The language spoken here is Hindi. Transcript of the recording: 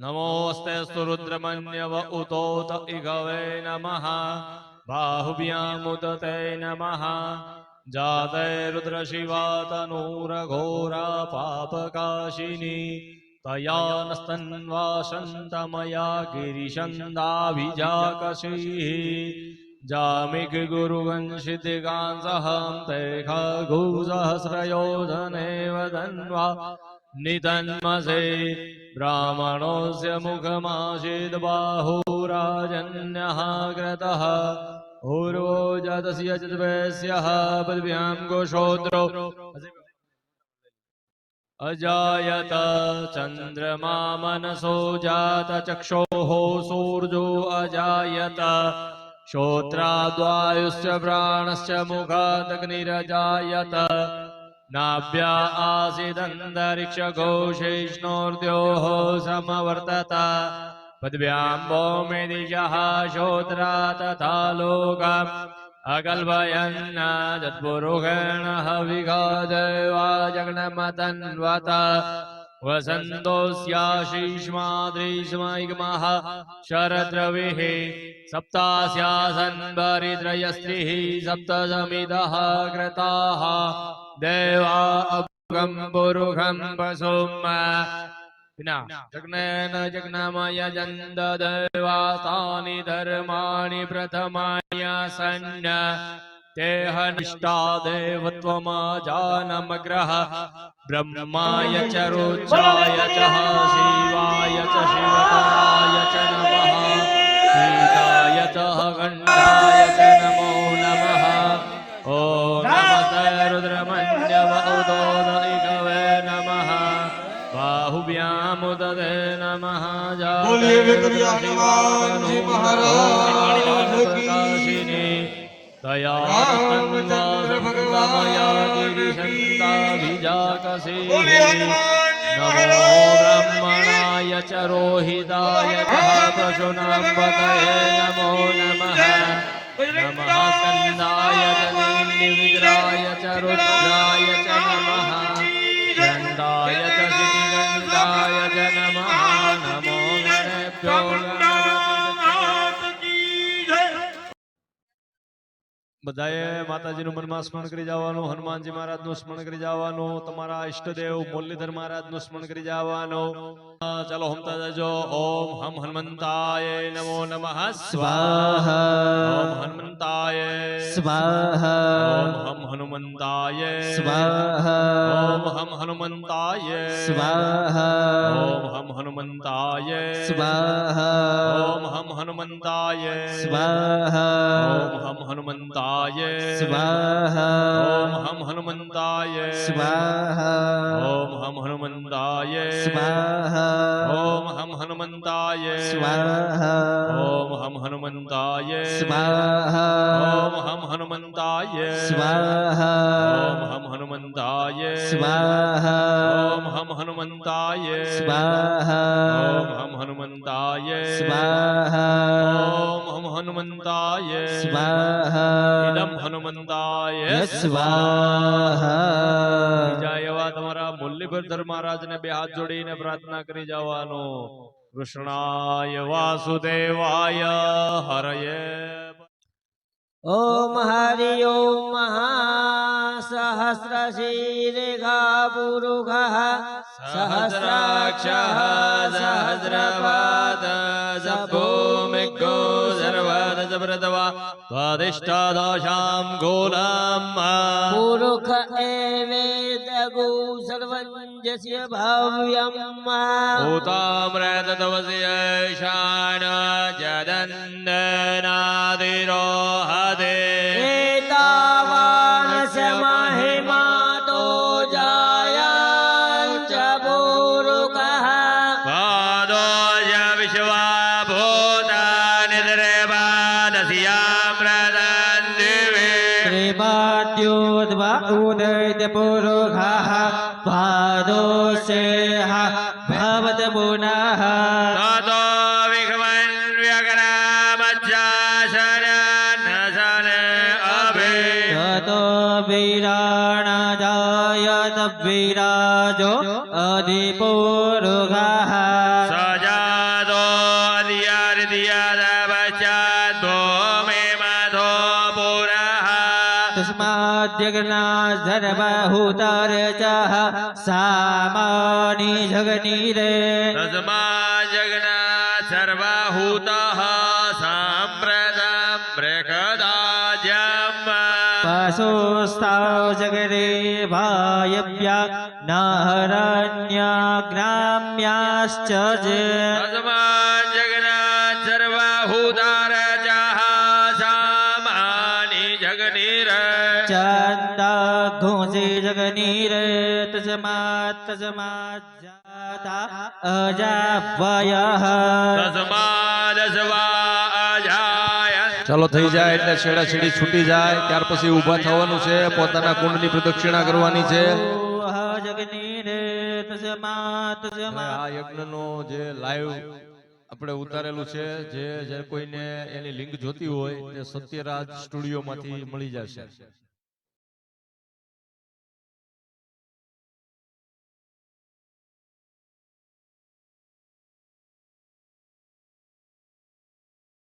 नमोऽस्तेऽस्तु रुद्रमन्यव उतोत इगवे नमः। बाहुभ्यामुदते नमः। जाते रुद्रशिवा तनूरघोरा पापकाशिनी। तया नस्तन्वासन्तमया गिरिशन्दाभिजाकशीः। जामिगुरुवंशितिकांसहं ते खगुसहस्रयोधनेव धन्वा नितन्मसे ब्राह्मणोऽस्य मुखमासीद्बाहोराजन्यः कृतः ऊर्वो जातस्य चिद्वयस्यः पृथिव्यां गोश्रोत्रो अजायत चन्द्रमा मनसो जात चक्षोः सूर्यो अजायत। श्रोत्राद्वायुश्च प्राणश्च मुखादग्निरजायत नाभ्या आसीदन्तरिक्षघोषैष्णोर्द्योः समवर्तत। पद्भ्यां भौमेदिशः श्रोत्रा तथा लोकम्। अकल्पयन्न तत्पुरुषेण हविघादेवा जग्नमतन्वत वसन्तोऽस्याशीष्माद्रीष्मैग्मः शरद्रविः सप्तास्यासन् परित्रयस्त्रिः सप्तसमिदः कृताः देवा अभुगं पुरुषं पशुम् विना जग्नेन जग्नमय जन्ददेवातानि धर्माणि प्रथमाय सन्न। तेह निष्ठा देवत्वमाजानमग्रह। ब्रह्माय च रुद्राय च शिवाय च शिवतराय च व्यामुदे नमः नमो ब्रह्मणाय च रोहिताय प्रशुनाम्बतये नमो नमः नमः स्कन्दाय जलिन्दिविग्राय च रुद्र बधाए माता जी में स्मरण कर हनुमान जी महाराज नु स्मरण कर इष्टदेव मुरलीधर महाराज नु स्मरण कर चलो हम तो ओम हम हनुमताय नमो नम स्वाहा ओम हनुमताय स्वाहा हम हनुमताय स्वाहा हम हनुमताय स्वाहा हनुमंताय स्वाहा। ओम हम हनुमंताय स्वाहा। ओम हम हनुमंताय स्वाहा। ओम हम हनुमंताय स्वाहा। ओम हम हनुमंताय स्वाहा। ओम हम हनुमंताय स्वाहा। ओम हम हनुमंताय स्वाहा। ओम हम हनुमंताय स्वाहा। ओम हम हनुमंताय स्वाहा। हनुमंताय स्वाहा। ओम हम हनुमंताय स्वाहा। ओम हम हनुमंताय स्वाहा। इदम हनुमंताय स्वाहा। जय वा तुम्हारा मुल्लीपुर धर्मराज ने बेहाथ जोड़ी ने प्रार्थना करी जावानो। कृष्णाय वासुदेवाय। हरये। ओम हरि ओम महा सहस्रशीर्घापुरुघः सहस्राक्षः सहस्रपाद सभूमिगो सर्वदसप्रतवा स्वादिष्टादोषां गोलाम् पुरुख एवेदगो सर्वञ्जस्य भव्यम् भूतामृततवसि ऐशान जदन्दनादिरोहदे श्रियाम्रदान्दिवे त्रिवाद्योद्वा उदयति पुनः ततो विघ्मन् व्यग्रामज्जाशरन्नसन अभि। ततो जगन्नाथ चह सामानि जगनीरे तस्मा जगनाथ सर्वहूतः साम्प्रदं प्रकदाजम् पशुस्ताव जगरे वायव्या नाहरण्याग्राम्याश्च तस्मा जगनाथ सर्वहूतः ચંદા જગની રે તસ્માત તસ્માત જાતા અજાવય તજમા સ્વાજાય ચાલો થઈ જાય એટલે છેડા છેડી છૂટી જાય ત્યાર પછી ઊભા થવાનું છે પોતાના કુંડની પ્રદક્ષિણા કરવાની છે આ યજ્ઞનો જે લાઈવ આપણે ઉતારેલું છે જે જે કોઈને એની લિંક જોતી હોય તે સત્યરાજ સ્ટુડિયોમાંથી મળી જશે.